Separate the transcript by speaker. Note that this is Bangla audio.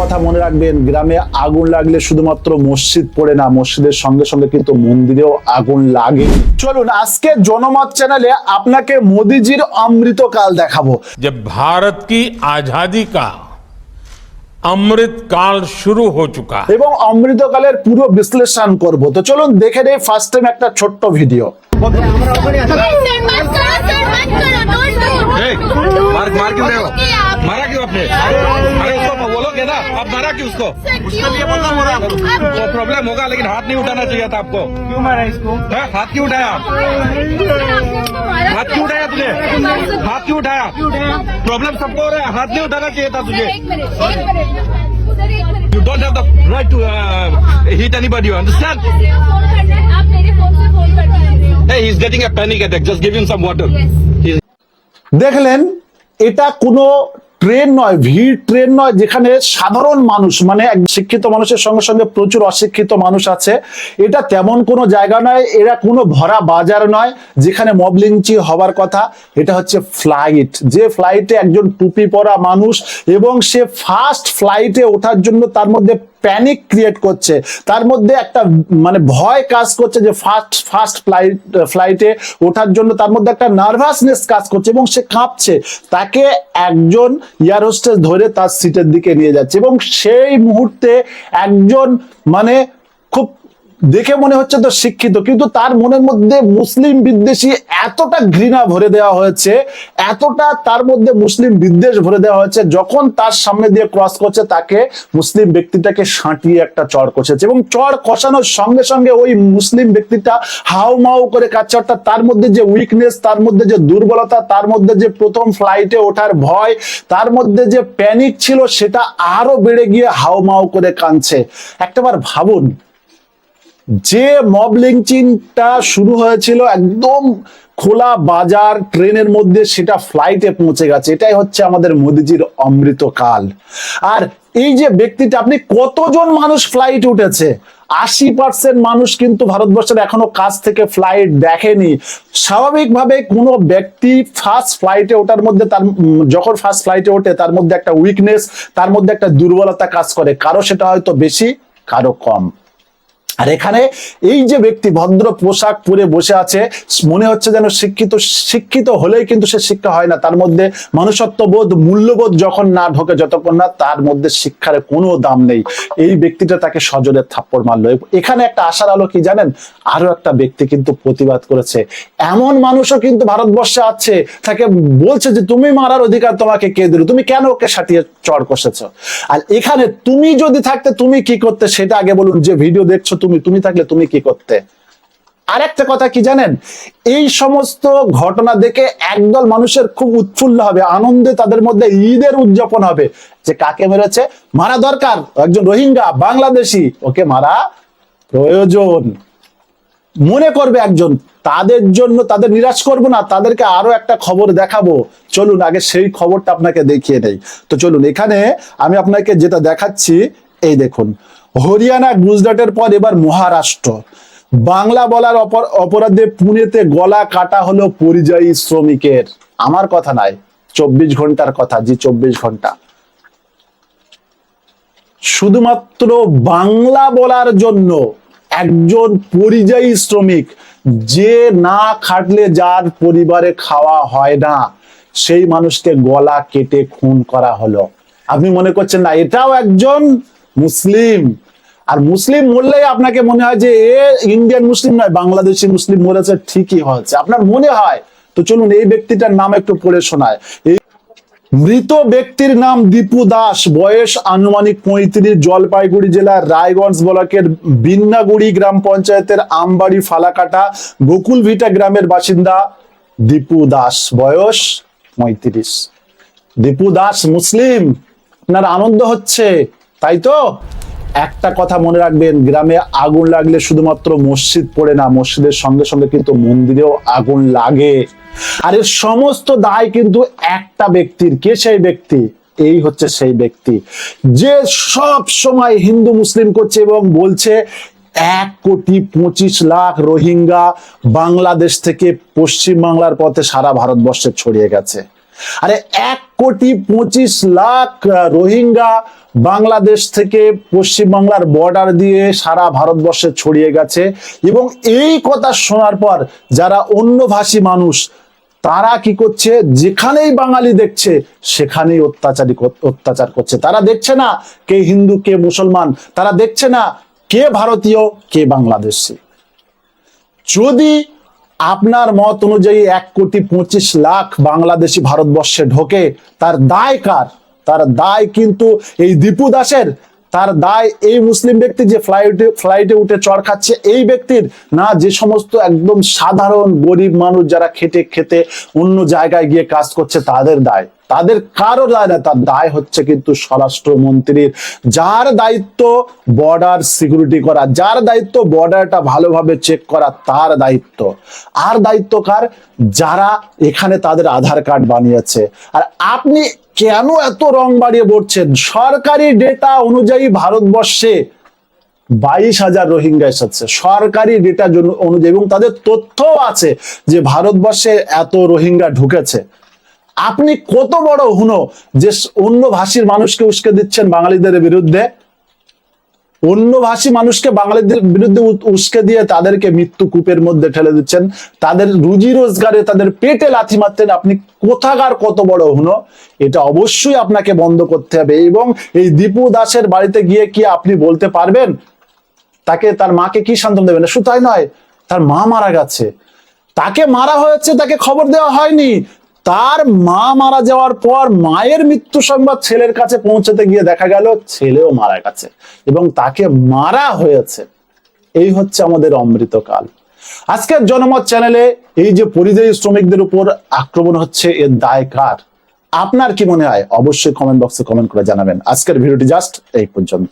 Speaker 1: কথা মনে রাখবেন গ্রামে আগুন লাগলে শুধুমাত্র মসজিদ পড়ে না মসজিদের সঙ্গে সঙ্গে কিন্তু মন্দিরেও আগুন লাগে চলুন আজকে জনমত চ্যানেলে আপনাকে মোদিজির অমৃতকাল দেখাবো
Speaker 2: যে ভারত কি আজাদি কা অমৃতকাল শুরু হো চুকা
Speaker 1: এবং অমৃতকালের পুরো বিশ্লেষণ করব তো চলুন দেখে নেই ফার্স্ট টাইম একটা ছোট্ট ভিডিও
Speaker 3: মার্ক মার্ক
Speaker 4: आप
Speaker 3: मारा क्यों उसको
Speaker 4: सर क्यों
Speaker 3: तो प्रॉब्लम होगा लेकिन हाथ नहीं उठाना चाहिए था आपको
Speaker 5: क्यों मारा इसको
Speaker 3: हैं? हाथ क्यों उठाया हाथ क्यों उठाया तुझे हाथ क्यों उठाया प्रॉब्लम सबको हो रहा है हाथ नहीं उठाना चाहिए था तुझे
Speaker 4: एक मिनट एक मिनट सर एक minute
Speaker 3: you don't have the right to hit anybody you understand
Speaker 4: किसी को फोन करना है आप मेरे फोन से फोन कर दीजिए
Speaker 3: hey he is getting a panic attack just give him some water
Speaker 4: Yes.
Speaker 3: He is
Speaker 1: দেখলেন এটা কোনো ট্রেন নয়, ভিড় ট্রেন নয়, যেখানে সাধারণ মানুষ মানে শিক্ষিত মানুষের সঙ্গে সঙ্গে প্রচুর অশিক্ষিত মানুষ আছে, এটা তেমন কোনো জায়গা নয়, এরা কোনো ভরা বাজার নয়, যেখানে মবলিঞ্চি হবার কথা, এটা হচ্ছে ফ্লাইট। যে ফ্লাইটে একজন টুপি পরা মানুষ এবং সে ফার্স্ট ফ্লাইটে ওঠার জন্য তার মধ্যে প্যানিক ক্রিয়েট করছে। তার মধ্যে একটা মানে ভয় কাজ করছে যে ফার্স্ট ফার্স্ট ফ্লাইট ফ্লাইটে ওঠার জন্য তার মধ্যে একটা নার্ভাসনেস কাজ করছে এবং সে কাঁপছে। তাকে একজন এয়ার হোস্টেস ধরে তার সিটের দিকে নিয়ে যাচ্ছে এবং সেই মুহূর্তে একজন মানে দেখে মনে হচ্ছে তো শিক্ষিত, কিন্তু তার মনের মধ্যে মুসলিম বিদ্বেষী এতটা ঘৃণা ভরে দেওয়া হয়েছে, এতটা তার মধ্যে মুসলিম বিদ্বেষ ভরে দেওয়া হয়েছে, যখন তার সামনে দিয়ে ক্রস করছে তাকে মুসলিম ব্যক্তিটাকে সাঁটিয়ে একটা চড় কষেছে এবং চড় কষানোর সঙ্গে সঙ্গে ওই মুসলিম ব্যক্তিটা হাউ মাউ করে কাচ্ছে অর্থাৎ তার মধ্যে যে উইকনেস তার মধ্যে যে দুর্বলতা, তার মধ্যে যে প্রথম ফ্লাইটে ওঠার ভয়, তার মধ্যে যে প্যানিক ছিল, সেটা আরও বেড়ে গিয়ে হাউ মাউ করে কাঁদছে। একটাবার ভাবুন যে মব লিঞ্চিংটা শুরু হয়েছিল একদম খোলা বাজার ট্রেনের মধ্যে সেটা ফ্লাইটে পৌঁছে গেছে। এটাই হচ্ছে আমাদের মোদিজির অমৃতকাল। আর এই যে ব্যক্তিটা, আপনি কতজন মানুষ ফ্লাইট উঠেছে? আশি পার্সেন্ট মানুষ কিন্তু ভারতবর্ষের এখনও কাছ থেকে ফ্লাইট দেখেনি। স্বাভাবিকভাবে কোনো ব্যক্তি ফার্স্ট ফ্লাইটে ওঠার মধ্যে তার, যখন ফার্স্ট ফ্লাইটে ওঠে, তার মধ্যে একটা উইকনেস তার মধ্যে একটা দুর্বলতা কাজ করে। কারও সেটা হয়তো বেশি, কারও কম। আর এখানে এই যে ব্যক্তি ভদ্র পোশাক পরে বসে আছে, মনে হচ্ছে যেন শিক্ষিত শিক্ষিত হলেই কিন্তু সে শিক্ষা হয় না। তার মধ্যে মনুষ্যত্ববোধ, মূল্যবোধ যখন না ঢোকে যতক্ষণ না, তার মধ্যে শিক্ষার কোনো দাম নেই। এই ব্যক্তিটা তাকে সজনের থাপ্পড় মারলো। এখানে একটা আশার আলো কি জানেন? আরও একটা ব্যক্তি কিন্তু প্রতিবাদ করেছে। এমন মানুষও কিন্তু ভারতবর্ষে আছে, তাকে বলছে যে, তুমি মারার অধিকার তোমাকে কে দিল? তুমি কেন ওকে সাটিয়ে চড় কষেছ? আর এখানে তুমি যদি থাকতে, তুমি কি করতে? সেটা আগে বলুন। যে ভিডিও দেখছ, তুমি তুমি তুমি থাকলে তুমি কি করতে? আরেকটা কথা কি জানেন? এই সমস্ত ঘটনা দেখে একদল মানুষের খুব উৎফুল্ল হবে, আনন্দে তাদের মধ্যে ঈদের উদযাপন হবে। যে কাকে মেরেছে? মারা দরকার, একজন রোহিঙ্গা, বাংলাদেশি। ওকে মারা প্রয়োজন। মনে করবে একজন, তাদের জন্য তাদের নিরাশ করব না, তাদেরকে আরও একটা খবর দেখাবো। চলুন, আগে সেই খবরটা আপনাকে দেখিয়ে নেই তো চলুন, এখানে আমি আপনাকে যেটা দেখাচ্ছি, এই দেখুন। হরিয়ানা গুজরাটের পর এবার মহারাষ্ট্র। বাংলা বলার অপরাধে পুনেতে গলা কাটা হলো পরিযায়ী শ্রমিকের। আমার কথা নাই চব্বিশ ঘণ্টার কথা, জি চব্বিশ ঘণ্টা। শুধুমাত্র বাংলা বলার জন্য একজন পরিযায়ী শ্রমিক যে না খাটলে যার পরিবারে খাওয়া হয় না, সেই মানুষকে গলা কেটে খুন করা হলো। আপনি মনে করছেন না, এটাও একজন মুসলিম। আর মুসলিম মরলেই আপনাকে মনে হয় যে, এ ইন্ডিয়ান মুসলিম নয়, বাংলাদেশি মুসলিম মরেছে, ঠিকই হয়েছে। আপনার মনে হয়? তো চলুন এই ব্যক্তিটার নাম একটু পড়ে শোনায়। এই মৃত ব্যক্তির নাম দীপু দাস। বয়স আনুমানিক পঁয়ত্রিশ, জলপাইগুড়ি জেলার রায়গঞ্জ ব্লকের বিন্নাগুড়ি গ্রাম পঞ্চায়েতের আমবাড়ি, ফালাকাটা গোকুল ভিটা গ্রামের বাসিন্দা দীপু দাস। বয়স পঁয়ত্রিশ। দীপু দাস মুসলিম? আপনার আনন্দ হচ্ছে? তাই তো? একটা কথা মনে রাখবেন, গ্রামে আগুন লাগলে শুধুমাত্র মসজিদ পড়ে না, মসজিদের সঙ্গে সঙ্গে কিন্তু মন্দিরেও আগুন লাগে। আর এর সমস্ত দায় কিন্তু একটা ব্যক্তির। কে সেই ব্যক্তি? এই হচ্ছে সেই ব্যক্তি। যে সব সময় হিন্দু, মুসলিম করছে এবং বলছে, এক কোটি পঁচিশ লাখ রোহিঙ্গা বাংলাদেশ থেকে পশ্চিম বাংলার পথে সারা ভারতবর্ষে ছড়িয়ে গেছে। আরে এক কোটি পঁচিশ লাখ রোহিঙ্গা বাংলাদেশ থেকে পশ্চিমবাংলার বর্ডার দিয়ে সারা ভারতবর্ষে ছড়িয়ে গেছে। এবং এই কথা শোনার পর যারা অন্য ভাষী মানুষ, তারা কি করছে? যেখানেই বাঙালি দেখছে, সেখানেই অত্যাচারী অত্যাচার করছে। তারা দেখছে না কে হিন্দু, কে মুসলমান, তারা দেখছে না কে ভারতীয়, কে বাংলাদেশি। যদি আপনার মত অনুযায়ী এক কোটি পঁচিশ লাখ বাংলাদেশি ভারতবর্ষে ঢোকে, তার দায় কার? তার দায় কিন্তু এই দীপু দাসের। তার দায় এই মুসলিম ব্যক্তি যে ফ্লাইটে ফ্লাইটে উঠে চড় খাচ্ছে, এই ব্যক্তির। না, যে সমস্ত একদম সাধারণ গরিব মানুষ যারা খেটে খেতে অন্য জায়গায় গিয়ে কাজ করছে, তাদের দায়। তাদের কারও দায় না, তার দায় হচ্ছে কিন্তু স্বরাষ্ট্রমন্ত্রীর। যার দায়িত্ব বর্ডার সিকিউরিটি করা, যার দায়িত্ব বর্ডারটা ভালোভাবে চেক করা, তার দায়িত্ব। আর দায়িত্ব কার? যারা এখানে তাদের আধার কার্ড বানিয়েছে। আর আপনি কেন এত রং বাড়িয়ে বলছেন? সরকারি ডেটা অনুযায়ী ভারতবর্ষে বাইশ হাজার রোহিঙ্গা এসেছে। সরকারি ডেটা অনুযায়ী এবং তাদের তথ্যও আছে যে ভারতবর্ষে এত রোহিঙ্গা ঢুকেছে। আপনি কত বড় হুনো যে অন্য ভাষীর মানুষকে উস্কে দিচ্ছেন বাঙালিদের বিরুদ্ধে? অন্য ভাষী মানুষকে বাঙালিদের বিরুদ্ধে উস্কে দিয়ে তাদেরকে মৃত্যু কূপের মধ্যে ঠেলে দিচ্ছেন। তাদের রুজি রোজগারে তাদের পেটে লাথি মারতেন। আপনি কোথাকার কত বড় হুনো? এটা অবশ্যই আপনাকে বন্ধ করতে হবে এবং এই দীপু দাসের বাড়িতে গিয়ে কি আপনি বলতে পারবেন? তাকে, তার মাকে কি সান্ত্বনা দেবেন? শুধু তাই নয়, তার মা মারা গেছে। তাকে মারা হয়েছে, তাকে খবর দেওয়া হয়নি। তার মা মারা যাওয়ার পর মায়ের মৃত্যু সংবাদ ছেলের কাছে পৌঁছাতে গিয়ে দেখা গেল ছেলেও মারা গেছে এবং তাকে মারা হয়েছে। এই হচ্ছে আমাদের অমৃতকাল। আজকের জনমত চ্যানেলে এই যে পরিযায়ী শ্রমিকদের উপর আক্রমণ হচ্ছে, এর দায় কার? আপনার কি মনে হয়? অবশ্যই কমেন্ট বক্সে কমেন্ট করে জানাবেন। আজকের ভিডিওটি জাস্ট এই পর্যন্ত।